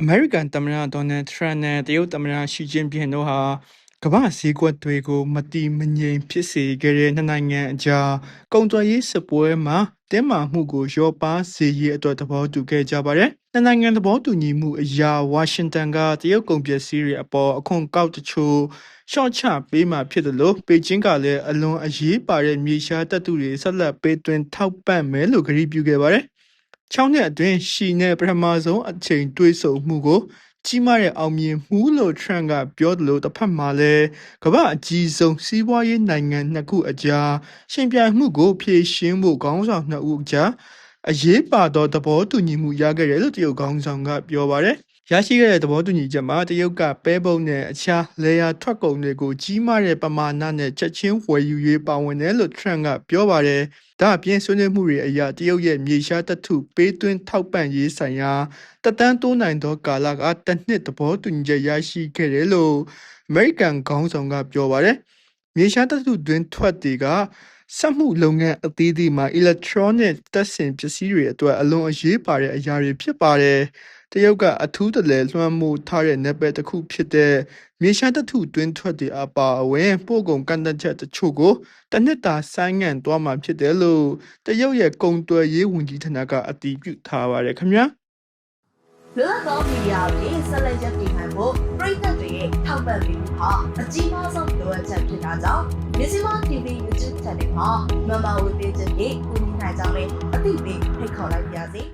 အမေရိကန်သမ္မတဒေါ်နယ်ထရန့်နဲ့တရုတ်သမ္မတရှီကျင်းပင်တို့ဟာကမ္ဘာ့ဈေးကွက်တွေကိုမတီမငြိမ်ဖြစ်စေခဲ့တဲ့နှစ်နိုင်ငံအကြားကုန်သွယ်ရေးစစ်ပွဲမှာတင်းမာမှုကိုရောပါစေရေးအတွက်သဘောတူခဲ့ကြပါတယ်။နှစ်နိုင်ငံသဘောတူညီမှုအရဝါရှင်တန်ကတရုတ်ကုန်ပစ္စည်းတွေအပေါ်အခွန်ကောက်တချို့ရှော့ချပေးမှဖြစ်တယ်လို့ပေကျင်းကလည်းအလွန်အရေးပါတဲ့မြေရှားတပ်သူတွေဆက်လက်ပေးသွင်းထောက်ပံ့မယ်လို့ကြေညာပြုခဲ့ပါတယ်။ 6နှစ်အတွင်းရှီနဲ့ပထမဆုံးအချိန်တွေ့ဆုံမှုကိုကြီးမားတဲ့အောင်မြင်မှုလို့ Trump ကပြောတယ်လို့တစ်ဖက်မှာလည်းကမ္ဘာအကြီးဆုံးစီးပွားရေးနိုင်ငံနှစ်ခုအကြားရှင်ပြိုင်မှုကိုဖြေရှင်းဖို့ခေါင်းဆောင်နှစ်ဦးအကြားအရေးပါသောသဘောတူညီမှုရခဲ့တယ်လို့တရုတ်ခေါင်းဆောင်ကပြောပါတယ် ရရှိခဲ့တဲ့သဘောတူညီချက်မှာတရုတ်ကပဲပုံနဲ့အခြားလေယာထွက်ကုန်တွေကိုကြီးမားတဲ့ပမာဏနဲ့ချက်ချင်းဝယ်ယူရေးပါဝင်တယ်လို့ Trump ကပြောပါတယ်။ဒါအပြင်ဆွေးနွေးမှုတွေအရတရုတ်ရဲ့မြေရှားတထုပေးသွင်းထောက်ပံ့ရေးဆိုင်ရာတက်တန်းတိုးနိုင်သောကာလကတစ်နှစ်သဘောတူညီချက်ရရှိခဲ့တယ်လို့အမေရိကန်ခေါင်းဆောင်ကပြောပါတယ်။မြေရှားတထုတွင်ထွက်တွေကစက်မှုလုပ်ငန်းအသီးသီးမှာ electronic တပ်ဆင်ပစ္စည်းတွေအတွက်အလွန်အရေးပါတဲ့အရာတွေဖြစ်ပါတယ်။ တရုတ်ကအထူးတလဲလွှမ်းမိုးထားတဲ့နယ်ပယ်တစ်ခုဖြစ်တဲ့မြေရှားတထုတွင်းထွက်တွေအပါအဝင်ပို့ကုန်ကန့်သတ်ချက်တချို့ကိုတစ်နှစ်တာဆိုင်းငံ့သွားမှာဖြစ်တယ်လို့တရုတ်ရဲ့ကုန်သွယ်ရေးဝန်ကြီးဌာနကအတည်ပြုထားပါတယ်ခင်ဗျာ။လွတ်လပ်သောမီဒီယာတွေဆက်လက်ရပ်တည်နိုင်ဖို့ပြည်သက်တွေရဲ့ထောက်ပံ့ပေးမှုဟာအကြီးမားဆုံးလိုအပ်ချက်ဖြစ်တာကြောင့်မြစီမ TV YouTube Channel မှာမမဝေပေးခြင်းဖြင့်ကူညီနိုင်ကြောင်းလည်းအသိပေးဖိတ်ခေါ်လိုက်ပါရစေ။